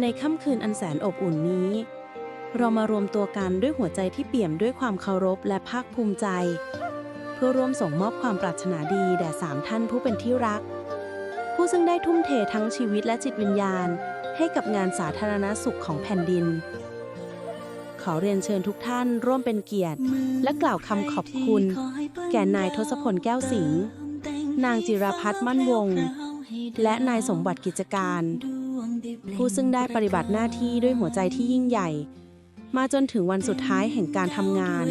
ในค่ำคืนอันแสนอบอุ่นนี้ เรามารวมตัวกันด้วยหัวใจที่เปี่ยมด้วยความเคารพและภาคภูมิใจ เพื่อร่วมส่งมอบความปรารถนาดีแด่สามท่านผู้เป็นที่รัก ผู้ซึ่งได้ทุ่มเททั้งชีวิตและจิตวิญญาณ ให้กับงานสาธารณสุขของแผ่นดิน ขอเรียนเชิญทุกท่านร่วมเป็นเกียรติ และกล่าวคำขอบคุณ แก่นายทศพลแก้วสิงห์นางจิราพัฒน์มั่นวง และนายสมบัติกิจการ ผู้ซึ่งได้ปฏิบัติหน้าที่ด้วยหัวใจที่ยิ่งใหญ่ มาจนถึงวันสุดท้ายแห่งการทำงาน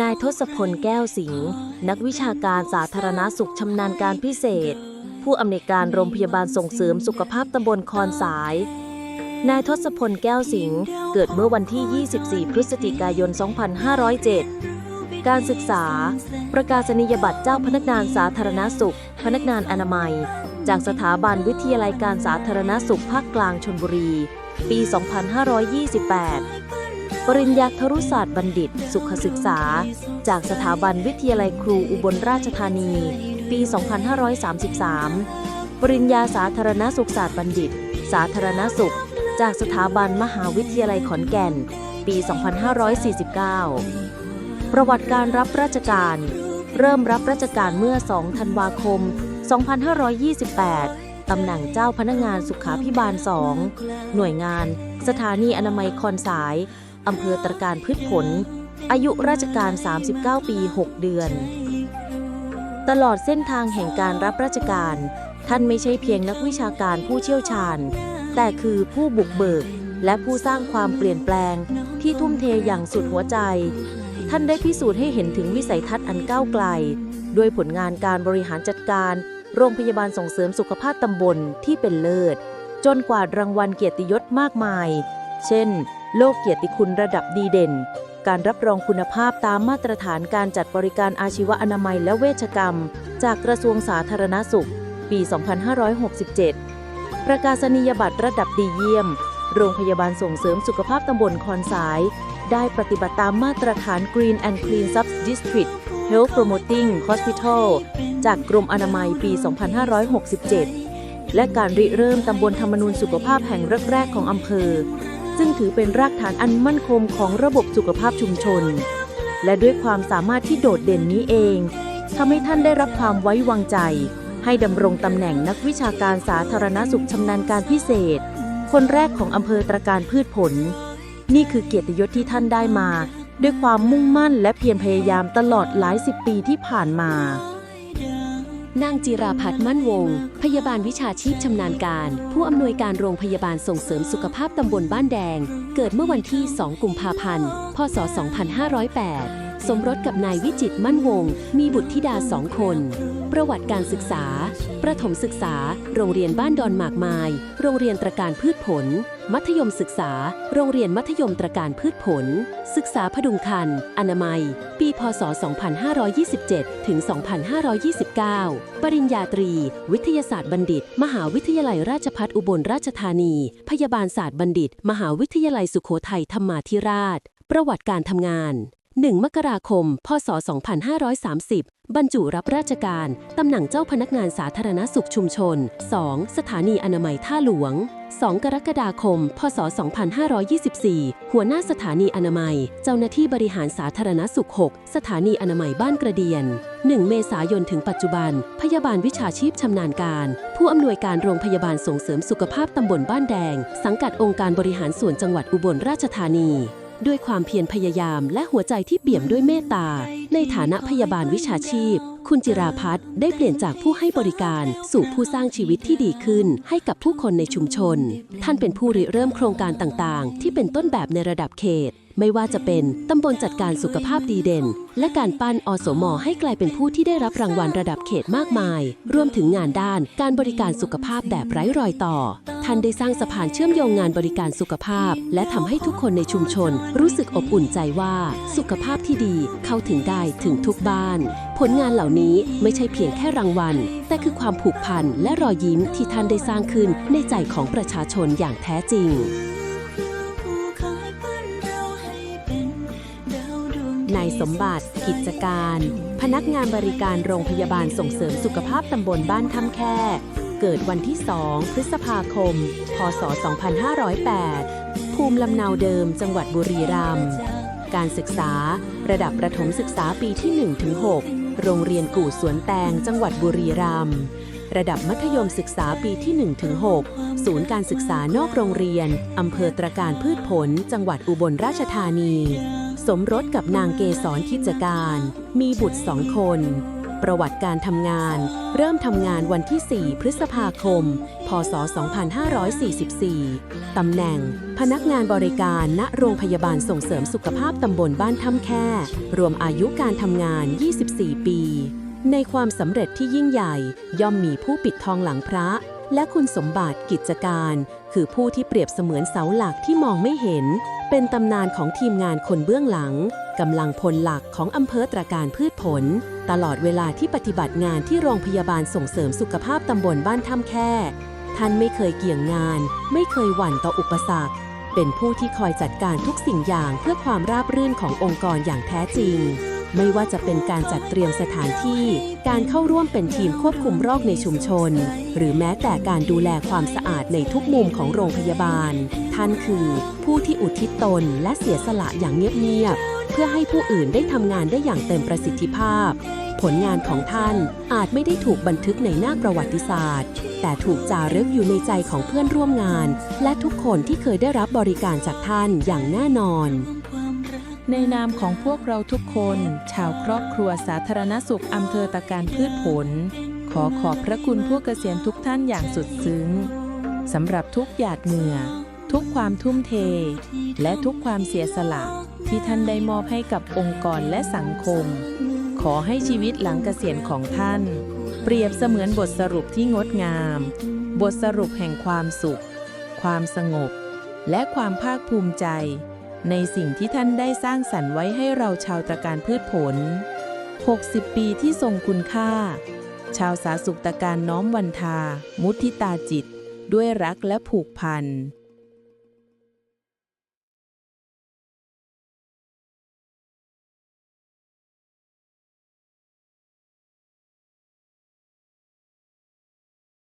นายทศพลแก้วสิงห์นักวิชาการสาธารณสุขชำนาญการพิเศษ ผู้อำนวยการโรงพยาบาลส่งเสริมสุขภาพตำบลคอนสาย นายทศพลแก้วสิงห์เกิดเมื่อวันที่ 24 พฤศจิกายน 2507การศึกษา ประกาศนียบัตรเจ้าพนักงานสาธารณสุข พนักงานอนามัย จากสถาบันวิทยาลัยการสาธารณสุขภาคกลางชนบุรี ปี 2528 ปริญญาครุศาสตร์บัณฑิต สุขศึกษา จากสถาบันวิทยาลัยครูอุบลราชธานี ปี 2533 ปริญญาสาธารณสุขศาสตร์บัณฑิต สาธารณสุข จากสถาบันมหาวิทยาลัยขอนแก่น ปี 2549 ประวัติการรับราชการ เริ่มรับราชการเมื่อ 2 ธันวาคม 2528 ตำแหน่งเจ้าพนักงานสุขาพิบาล 2 หน่วยงาน สถานีอนามัยคอนสาย อำเภอตรการพืชผล อายุราชการ 39 ปี 6 เดือน ตลอดเส้นทางแห่งการรับราชการ ท่านไม่ใช่เพียงนักวิชาการผู้เชี่ยวชาญ แต่คือผู้บุกเบิกและผู้สร้างความเปลี่ยนแปลงที่ทุ่มเทอย่างสุดหัวใจ ท่านได้พิสูจน์ให้เห็นถึงวิสัยทัศน์อันก้าวไกล ด้วยผลงานการบริหารจัดการ โรงพยาบาลส่งเสริมสุขภาพตำบลที่เป็นเลิศ จนกว่ารางวัลเกียรติยศมากมาย เช่น โลกเกียรติคุณระดับดีเด่น การรับรองคุณภาพตามมาตรฐานการจัดบริการอาชีวอนามัยและเวชกรรม จากกระทรวงสาธารณสุข ปี 2567 ประกาศนียบัตรระดับดีเยี่ยม โรงพยาบาลส่งเสริมสุขภาพตำบลคอนสาย ได้ปฏิบัติตามมาตรฐาน Green and Clean Sub District Health Promoting Hospital จากกรมอนามัยปี 2567 และการริเริ่มตำบลธรรมนูญสุขภาพแห่งแรกๆของอำเภอ ซึ่งถือเป็นรากฐานอันมั่นคงของระบบสุขภาพชุมชน และด้วยความสามารถที่โดดเด่นนี้เองทำให้ท่านได้รับความไว้วางใจ ให้ดำรงตำแหน่งนักวิชาการสาธารณสุขชำนาญการพิเศษ คนแรกของอำเภอตรการพืชผล นี่คือเกียรติยศที่ท่านได้มา ด้วยความมุ่งมั่นและเพียรพยายามตลอดหลายสิบปีที่ผ่านมา นางจิราพัฒน์มั่นวง พยาบาลวิชาชีพชำนาญการ ผู้อำนวยการโรงพยาบาลส่งเสริมสุขภาพตำบลบ้านแดง เกิดเมื่อวันที่ 2 กุมภาพันธ์ พศ 2508 สมรสกับนายวิจิตมั่นวง มีบุตรธิดาสองคน ประวัติการศึกษา ประถมศึกษา โรงเรียนบ้านดอนหมากไม้โรงเรียนตระการพืชผล มัธยมศึกษา โรงเรียนมัธยมตระการพืชผล ศึกษาพดุงคัน อนามัย ปีพศ 2527 ถึง 2529 ปริญญาตรี วิทยาศาสตร์บัณฑิต มหาวิทยาลัยราชภัฏอุบลราชธานี พยาบาลศาสตร์บัณฑิต มหาวิทยาลัยสุโขทัยธรรมาธิราช ประวัติการทำงาน 1 มกราคม พศ 2530 บรรจุรับราชการ ตำแหน่งเจ้าพนักงานสาธารณสุขชุมชน 2. สถานีอนามัยท่าหลวง 2 กรกฎาคม พศ 2524 หัวหน้าสถานีอนามัย เจ้าหน้าที่บริหารสาธารณสุข 6 สถานีอนามัยบ้านกระเดียน 1 เมษายนถึงปัจจุบัน พยาบาลวิชาชีพชำนาญการ ผู้อำนวยการโรงพยาบาลส่งเสริมสุขภาพตำบลบ้านแดง สังกัดองค์การบริหารส่วนจังหวัดอุบลราชธานี ด้วยความเพียรพยายามและหัวใจที่เปี่ยมด้วยเมตตา ในฐานะพยาบาลวิชาชีพ คุณจิราพัฒน์ได้เปลี่ยนจากผู้ให้บริการสู่ผู้สร้างชีวิตที่ดีขึ้น ให้กับผู้คนในชุมชน ท่านเป็นผู้ริเริ่มโครงการต่างๆ ที่เป็นต้นแบบในระดับเขต ไม่ว่าจะเป็นตำบลจัดการสุขภาพดีเด่น และการปั้นอสมให้กลายเป็นผู้ที่ได้รับรางวัลระดับเขตมากมาย รวมถึงงานด้านการบริการสุขภาพแบบไร้รอยต่อ ท่านได้สร้างสะพานเชื่อมโยงงานบริการสุขภาพ และทำให้ทุกคนในชุมชน รู้สึกอบอุ่นใจว่าสุขภาพที่ดีเข้าถึงได้ถึงทุกบ้าน ผลงานเหล่านี้ไม่ใช่เพียงแค่รางวัล แต่คือความผูกพันและรอยยิ้มที่ท่านได้สร้างขึ้นในใจของประชาชนอย่างแท้จริงนายสมบัติ กิจการ พนักงานบริการโรงพยาบาลส่งเสริมสุขภาพตำบลบ้านถ้ำแค่ เกิดวันที่ 2 พฤษภาคม พศ 2508 ภูมิลำเนาเดิมจังหวัดบุรีรัมย์ การศึกษาระดับประถมศึกษาปีที่ 1-6 โรงเรียนกู่สวนแตงจังหวัดบุรีรัมย์ ระดับมัธยมศึกษาปีที่ 1-6 ศูนย์การศึกษานอกโรงเรียน อำเภอตรการพืชผล จังหวัดอุบลราชธานี สมรสกับนางเกษรคิจการ มีบุตรสองคน ประวัติการทำงาน เริ่มทำงานวันที่ 4 พฤษภาคม พศ 2544 ตำแหน่ง พนักงานบริการณโรงพยาบาลส่งเสริมสุขภาพตำบลบ้านถ้ำแค่ รวมอายุการทำงาน 24 ปี ในความสำเร็จที่ยิ่งใหญ่ ย่อมมีผู้ปิดทองหลังพระ และคุณสมบัติกิจการ คือผู้ที่เปรียบเสมือนเสาหลักที่มองไม่เห็น เป็นตำนานของทีมงานคนเบื้องหลังกำลังพลหลักของอำเภอตราการพืชผล ตลอดเวลาที่ปฏิบัติงานที่โรงพยาบาลส่งเสริมสุขภาพตำบลบ้านถ้ำแค่ ท่านไม่เคยเกี่ยงงาน ไม่เคยหวั่นต่ออุปสรรค เป็นผู้ที่คอยจัดการทุกสิ่งอย่างเพื่อความราบรื่นขององค์กรอย่างแท้จริง ไม่ว่าจะเป็นการจัดเตรียมสถานที่ การเข้าร่วมเป็นทีมควบคุมโรคในชุมชน หรือแม้แต่การดูแลความสะอาดในทุกมุมของโรงพยาบาล ท่านคือ ผู้ที่อุทิศตนและเสียสละอย่างเงียบๆเพื่อให้ผู้อื่นได้ทำงานได้อย่างเต็มประสิทธิภาพ ผลงานของท่านอาจไม่ได้ถูกบันทึกในหน้าประวัติศาสตร์ แต่ถูกจารึกอยู่ในใจของเพื่อนร่วมงาน และทุกคนที่เคยได้รับบริการจากท่านอย่างแน่นอน ในนามของพวกเราทุกคน ชาวครอบครัวสาธารณสุขอำเภอตะการพืชผล ขอขอบพระคุณผู้เกษียณทุกท่านอย่างสุดซึ้งสำหรับทุกหยาดเหงื่อ ทุกความทุ่มเท และทุกความเสียสละ ที่ท่านได้มอบให้กับองค์กรและสังคม ขอให้ชีวิตหลังเกษียณของท่าน เปรียบเสมือนบทสรุปที่งดงาม บทสรุปแห่งความสุข ความสงบ และความภาคภูมิใจ ในสิ่งที่ท่านได้สร้างสรรค์ไว้ให้เราชาวตะการพืชผล 60 ปีที่ทรงคุณค่า ชาวสาสุขตะการน้อมวันทา มุทิตาจิต ด้วยรักและผูกพัน